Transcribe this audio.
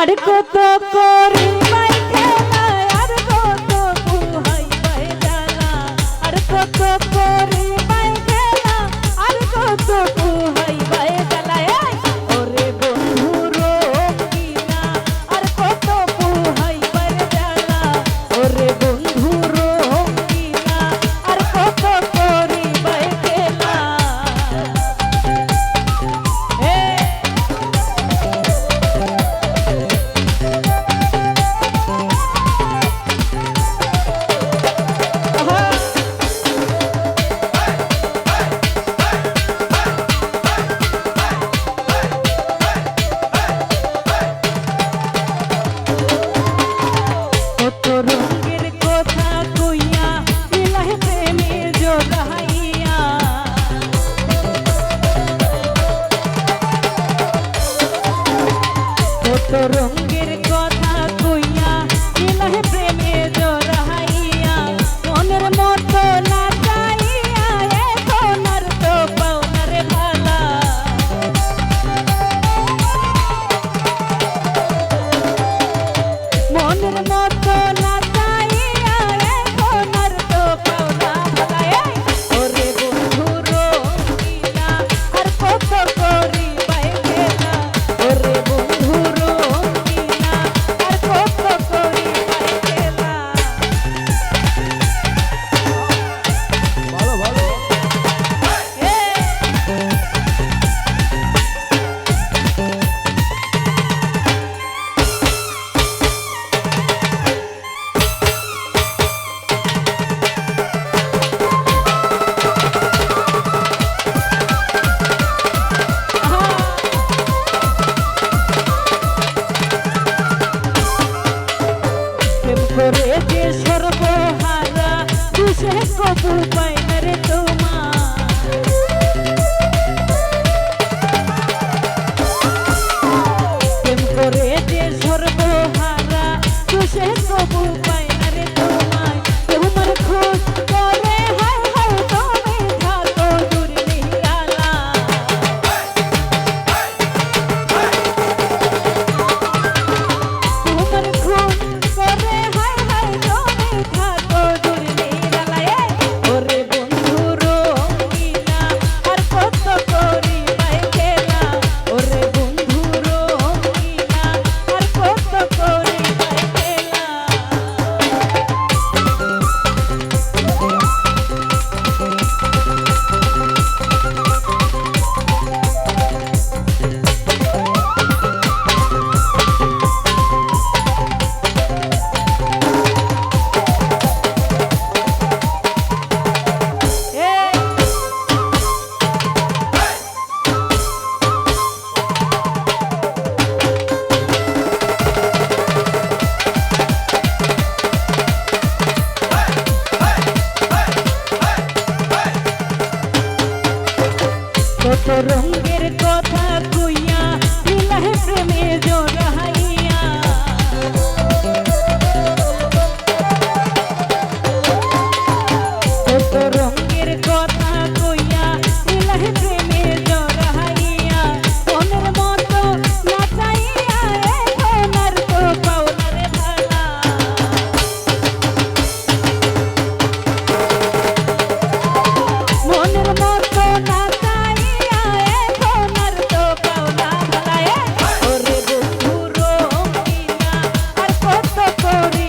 আর কত করে আর সঙ্গের কথা কইয়া দিলহে প্রেমে জড়াইয়া মনের মতো না চাইয়া এখন আর মতো না যে সর্বহারা তুষে কবু পাই Oh.